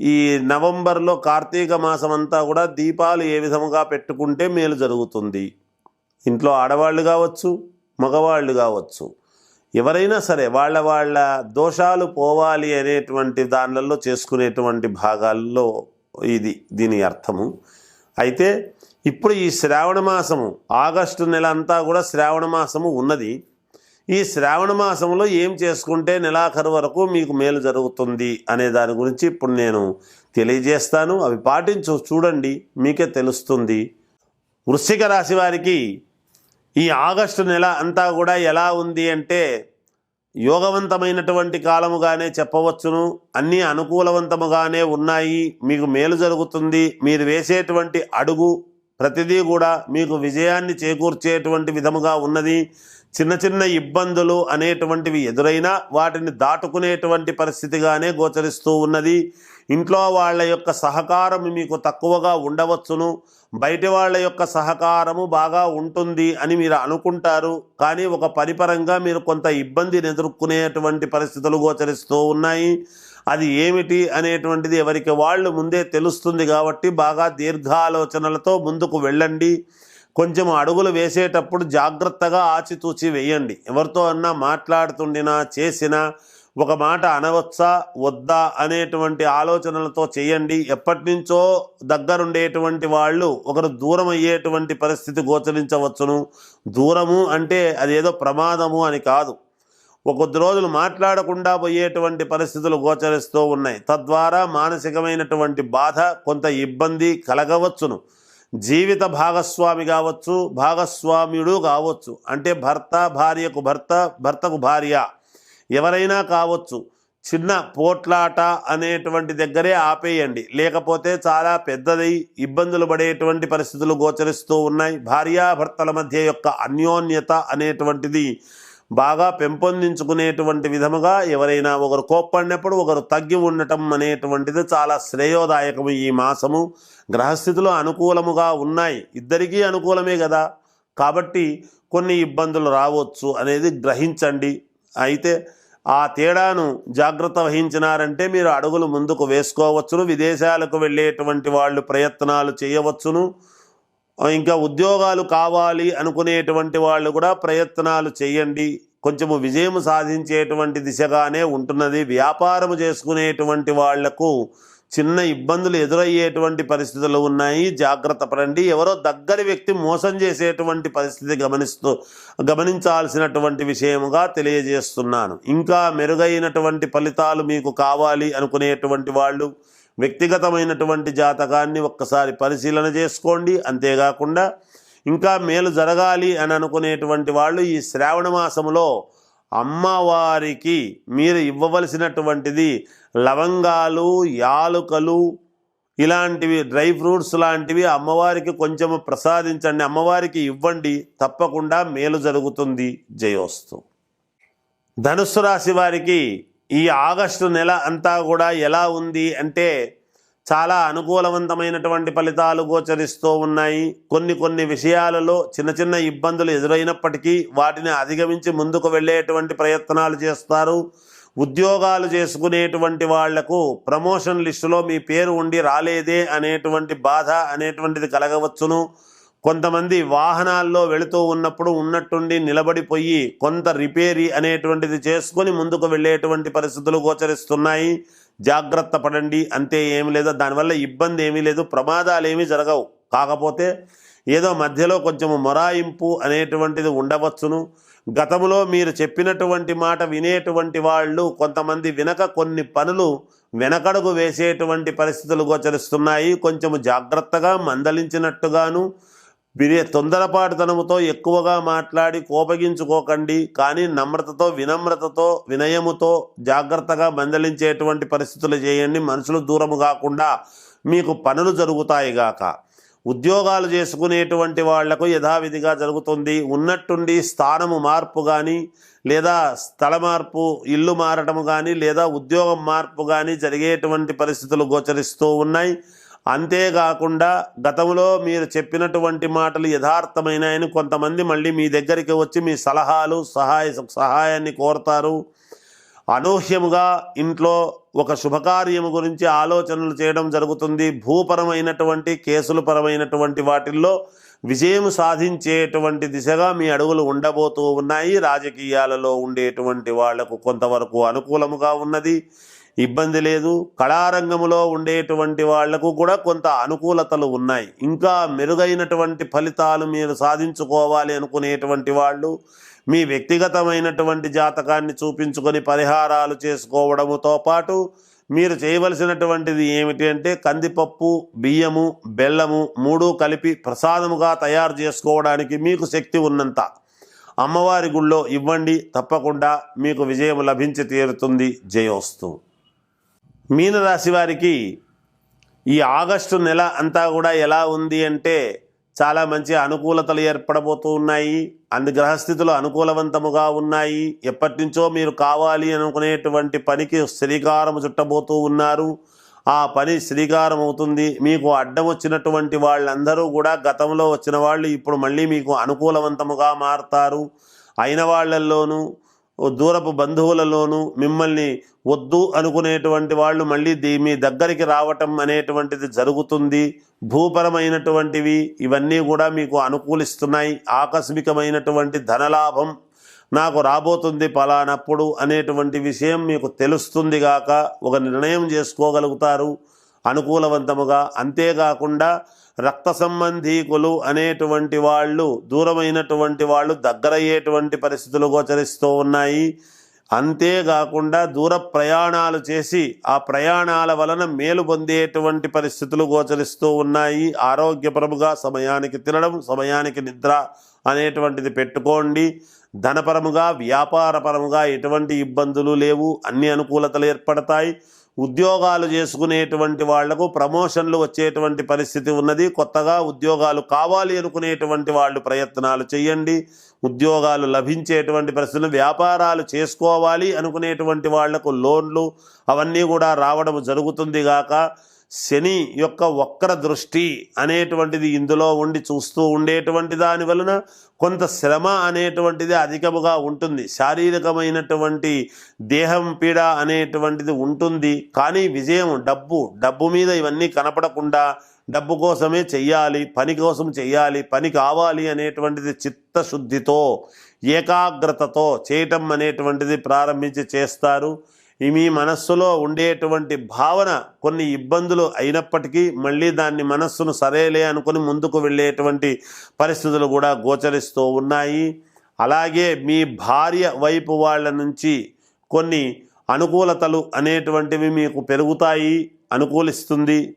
ఈ నవంబర్లో కార్తీక మాసం అంతా కూడా దీపాలు ఏ విధముగా పెట్టుకుంటే మేలు జరుగుతుంది? ఇంట్లో ఆడవాళ్ళు కావచ్చు మగవాళ్ళు కావచ్చు. ఎవరైనా సరే వాళ్ళ వాళ్ళ దోషాలు పోవాలి అనేటువంటి దానిలలో చేసుకునేటువంటి భాగాల్లో ఇది దీని అర్థము. అయితే ఇప్పుడు ఈ శ్రావణ మాసము ఆగస్టు నెల అంతా కూడా శ్రావణ మాసము ఉన్నది. ఈ శ్రావణ మాసంలో ఏం చేసుకుంటే నెలాఖరు వరకు మీకు మేలు జరుగుతుంది అనే దాని గురించి ఇప్పుడు నేను తెలియజేస్తాను. అవి పాటించు చూడండి మీకే తెలుస్తుంది. వృశ్చిక రాశి వారికి ఈ ఆగస్టు నెల అంతా కూడా ఎలా ఉంది అంటే యోగవంతమైనటువంటి కాలముగానే చెప్పవచ్చును. అన్నీ అనుకూలవంతముగానే ఉన్నాయి. మీకు మేలు జరుగుతుంది. మీరు వేసేటువంటి అడుగు ప్రతిదీ కూడా మీకు విజయాన్ని చేకూర్చేటువంటి విధముగా ఉన్నది. చిన్న చిన్న ఇబ్బందులు అనేటువంటివి ఎదురైనా వాటిని దాటుకునేటువంటి పరిస్థితిగానే గోచరిస్తూ ఉన్నది. ఇంట్లో వాళ్ళ యొక్క సహకారం మీకు తక్కువగా ఉండవచ్చును. బయటి వాళ్ళ యొక్క సహకారము బాగా ఉంటుంది అని మీరు అనుకుంటారు. కానీ ఒక పరిపరంగా మీరు కొంత ఇబ్బందిని ఎదుర్కొనేటువంటి పరిస్థితులు గోచరిస్తూ ఉన్నాయి. అది ఏమిటి అనేటువంటిది ఎవరికి వాళ్ళు ముందే తెలుస్తుంది కాబట్టి బాగా దీర్ఘాలోచనలతో ముందుకు వెళ్ళండి. కొంచెం అడుగులు వేసేటప్పుడు జాగ్రత్తగా ఆచితూచి వేయండి. ఎవరితో అన్నా మాట్లాడుతుండినా చేసినా ఒక మాట అనవచ్చా వద్దా అనేటువంటి ఆలోచనలతో చేయండి. ఎప్పటి నుంచో దగ్గరుండేటువంటి వాళ్ళు ఒకరు దూరం అయ్యేటువంటి పరిస్థితి గోచరించవచ్చును. దూరము అంటే అదేదో ప్రమాదము అని కాదు. ఒక కొద్ది రోజులు మాట్లాడకుండా పోయేటువంటి పరిస్థితులు గోచరిస్తూ ఉన్నాయి. తద్వారా మానసికమైనటువంటి బాధ కొంత ఇబ్బంది కలగవచ్చును. జీవిత భాగస్వామి కావచ్చు భాగస్వామ్యుడు కావచ్చు. అంటే భర్త భార్యకు భర్త భర్తకు భార్య ఎవరైనా కావచ్చు. చిన్న పోట్లాట అనేటువంటి దగ్గరే ఆపేయండి. లేకపోతే చాలా పెద్దది ఇబ్బందులు పడేటువంటి పరిస్థితులు గోచరిస్తూ ఉన్నాయి. భార్యాభర్తల మధ్య యొక్క అన్యోన్యత అనేటువంటిది బాగా పెంపొందించుకునేటువంటి విధముగా ఎవరైనా ఒకరు కోప్పడినప్పుడు ఒకరు తగ్గి ఉండటం అనేటువంటిది చాలా శ్రేయోదాయకము ఈ మాసము. గ్రహస్థితులు అనుకూలముగా ఉన్నాయి. ఇద్దరికీ అనుకూలమే కదా. కాబట్టి కొన్ని ఇబ్బందులు రావచ్చు అనేది గ్రహించండి. అయితే ఆ తేడాను జాగ్రత్త వహించినారంటే మీరు అడుగులు ముందుకు వేసుకోవచ్చును విదేశాలకు వెళ్ళేటువంటి వాళ్ళు ప్రయత్నాలు చేయవచ్చును. ఇంకా ఉద్యోగాలు కావాలి అనుకునేటువంటి వాళ్ళు కూడా ప్రయత్నాలు చేయండి. కొంచెము విజయం సాధించేటువంటి దిశగానే ఉంటున్నది. వ్యాపారము చేసుకునేటువంటి వాళ్ళకు చిన్న ఇబ్బందులు ఎదురయ్యేటువంటి పరిస్థితులు ఉన్నాయి. జాగ్రత్త పడండి. ఎవరో దగ్గరి వ్యక్తి మోసం చేసేటువంటి పరిస్థితి గమనిస్తూ గమనించాల్సినటువంటి విషయముగా తెలియజేస్తున్నాను. ఇంకా మెరుగైనటువంటి ఫలితాలు మీకు కావాలి అనుకునేటువంటి వాళ్ళు వ్యక్తిగతమైనటువంటి జాతకాన్ని ఒక్కసారి పరిశీలన చేసుకోండి. అంతేకాకుండా ఇంకా మేలు జరగాలి అని అనుకునేటువంటి వాళ్ళు ఈ శ్రావణ మాసంలో అమ్మవారికి మీరు ఇవ్వవలసినటువంటిది లవంగాలు యాలుకలు ఇలాంటివి డ్రై ఫ్రూట్స్ లాంటివి అమ్మవారికి కొంచెం ప్రసాదించండి. అమ్మవారికి ఇవ్వండి. తప్పకుండా మేలు జరుగుతుంది. జయోస్తు. ధనుస్సు రాశి వారికి ఈ ఆగస్టు నెల అంతా కూడా ఎలా ఉంది అంటే చాలా అనుకూలవంతమైనటువంటి ఫలితాలు గోచరిస్తూ ఉన్నాయి. కొన్ని కొన్ని విషయాలలో చిన్న చిన్న ఇబ్బందులు ఎదురైనప్పటికీ వాటిని అధిగమించి ముందుకు వెళ్ళేటువంటి ప్రయత్నాలు చేస్తారు. ఉద్యోగాలు చేసుకునేటువంటి వాళ్ళకు ప్రమోషన్ లిస్టులో మీ పేరు ఉండి రాలేదే అనేటువంటి బాధ అనేటువంటిది కలగవచ్చును. కొంతమంది వాహనాల్లో వెళుతూ ఉన్నప్పుడు ఉన్నట్టుండి నిలబడిపోయి కొంత రిపేరీ అనేటువంటిది చేసుకొని ముందుకు వెళ్ళేటువంటి పరిస్థితులు గోచరిస్తున్నాయి. జాగ్రత్త పడండి. అంతే ఏమి లేదు. దానివల్ల ఇబ్బంది ఏమీ లేదు. ప్రమాదాలు ఏమీ జరగవు. కాకపోతే ఏదో మధ్యలో కొంచెం మొరాయింపు అనేటువంటిది ఉండవచ్చును. గతంలో మీరు చెప్పినటువంటి మాట వినేటువంటి వాళ్ళు కొంతమంది వినక కొన్ని పనులు వెనకడుగు వేసేటువంటి పరిస్థితులు గోచరిస్తున్నాయి. కొంచెం జాగ్రత్తగా మందలించినట్టుగాను బిరే తొందరపాటుతనముతో ఎక్కువగా మాట్లాడి కోపగించుకోకండి కానీ నమ్రతతో వినమ్రతతో వినయముతో జాగ్రత్తగా మందలించేటువంటి పరిస్థితులు చేయండి. మనుషులు దూరము కాకుండా మీకు పనులు జరుగుతాయి గాక. ఉద్యోగాలు చేసుకునేటువంటి వాళ్ళకు యథావిధిగా జరుగుతుంది. ఉన్నట్టుండి స్థానము మార్పు కానీ లేదా స్థల మార్పు ఇల్లు మారటము కానీ లేదా ఉద్యోగం మార్పు కానీ జరిగేటువంటి పరిస్థితులు గోచరిస్తూ ఉన్నాయి. అంతేకాకుండా గతంలో మీరు చెప్పినటువంటి మాటలు యథార్థమైనాయని కొంతమంది మళ్ళీ మీ దగ్గరికి వచ్చి మీ సలహాలు సహాయ సహాయాన్ని కోరతారు. అనూహ్యముగా ఇంట్లో ఒక శుభకార్యము గురించి ఆలోచనలు చేయడం జరుగుతుంది. భూపరమైనటువంటి కేసుల పరమైనటువంటి వాటిల్లో విజయం సాధించేటువంటి దిశగా మీ అడుగులు ఉండబోతూ ఉన్నాయి. రాజకీయాలలో ఉండేటువంటి వాళ్ళకు కొంతవరకు అనుకూలముగా ఉన్నది. ఇబ్బంది లేదు. కళారంగంలో ఉండేటువంటి వాళ్ళకు కూడా కొంత అనుకూలతలు ఉన్నాయి. ఇంకా మెరుగైనటువంటి ఫలితాలు మీరు సాధించుకోవాలి అనుకునేటువంటి వాళ్ళు మీ వ్యక్తిగతమైనటువంటి జాతకాన్ని చూపించుకొని పరిహారాలు చేసుకోవడముతో పాటు మీరు చేయవలసినటువంటిది ఏమిటి అంటే కందిపప్పు బియ్యము బెల్లము మూడు కలిపి ప్రసాదముగా తయారు చేసుకోవడానికి మీకు శక్తి ఉన్నంత. అమ్మవారి గుళ్ళో ఇవ్వండి తప్పకుండా మీకు విజయం లభించి తీరుతుంది. జయోస్తు. మీనరాశి వారికి ఈ ఆగస్టు నెల అంతా కూడా ఎలా ఉంది అంటే చాలా మంచి అనుకూలతలు ఏర్పడబోతూ ఉన్నాయి. అందు గ్రహస్థితులు అనుకూలవంతముగా ఉన్నాయి. ఎప్పటి నుంచో మీరు కావాలి అనుకునేటువంటి పనికి శ్రీకారం చుట్టబోతూ ఉన్నారు. ఆ పని శ్రీకారం అవుతుంది. మీకు అడ్డం వచ్చినటువంటి వాళ్ళందరూ కూడా గతంలో వచ్చిన వాళ్ళు ఇప్పుడు మళ్ళీ మీకు అనుకూలవంతముగా మారుతారు. అయిన వాళ్ళల్లోనూ దూరపు బంధువులలోనూ మిమ్మల్ని వద్దు అనుకునేటువంటి వాళ్ళు మళ్ళీ మీ దగ్గరికి రావటం అనేటువంటిది జరుగుతుంది. భూపరమైనటువంటివి ఇవన్నీ కూడా మీకు అనుకూలిస్తున్నాయి. ఆకస్మికమైనటువంటి ధనలాభం నాకు రాబోతుంది పలానప్పుడు అనేటువంటి విషయం మీకు తెలుస్తుంది గాక ఒక నిర్ణయం చేసుకోగలుగుతారు. అనుకూలవంతముగా అంతేకాకుండా రక్త సంబంధీకులు అనేటువంటి వాళ్ళు దూరమైనటువంటి వాళ్ళు దగ్గరయ్యేటువంటి పరిస్థితులు గోచరిస్తూ ఉన్నాయి. అంతేకాకుండా దూర ప్రయాణాలు చేసి ఆ ప్రయాణాల వలన మేలు పొందేటువంటి పరిస్థితులు గోచరిస్తూ ఉన్నాయి. ఆరోగ్యపరముగా సమయానికి తినడం సమయానికి నిద్ర అనేటువంటిది పెట్టుకోండి. ధనపరముగా వ్యాపారపరముగా ఎటువంటి ఇబ్బందులు లేవు. అన్ని అనుకూలతలు ఏర్పడతాయి. ఉద్యోగాలు చేసుకునేటువంటి వాళ్ళకు ప్రమోషన్లు వచ్చేటువంటి పరిస్థితి ఉన్నది. కొత్తగా ఉద్యోగాలు కావాలి అనుకునేటువంటి వాళ్ళు ప్రయత్నాలు చేయండి. ఉద్యోగాలు లభించేటువంటి పరిస్థితులు వ్యాపారాలు చేసుకోవాలి అనుకునేటువంటి వాళ్ళకు లోన్లు అవన్నీ కూడా రావడం జరుగుతుంది గాక. శని యొక్క వక్ర దృష్టి అనేటువంటిది ఇందులో ఉండి చూస్తూ ఉండేటువంటి దాని వలన కొంత శ్రమ అనేటువంటిది అధికముగా ఉంటుంది. శారీరకమైనటువంటి దేహం పీడ అనేటువంటిది ఉంటుంది. కానీ విజయం డబ్బు డబ్బు మీద ఇవన్నీ కనపడకుండా డబ్బు కోసమే చెయ్యాలి పని కోసం చెయ్యాలి పని కావాలి అనేటువంటిది చిత్తశుద్ధితో ఏకాగ్రతతో చేయటం అనేటువంటిది ప్రారంభించి చేస్తారు. మీ మనస్సులో ఉండేటువంటి భావన కొన్ని ఇబ్బందులు అయినప్పటికీ మళ్ళీ దాన్ని మనస్సును సరేలే అనుకుని ముందుకు వెళ్ళేటువంటి పరిస్థితులు కూడా గోచరిస్తూ ఉన్నాయి. అలాగే మీ భార్య వైపు వాళ్ళ నుంచి కొన్ని అనుకూలతలు అనేటువంటివి మీకు పెరుగుతాయి అనుకూలిస్తుంది.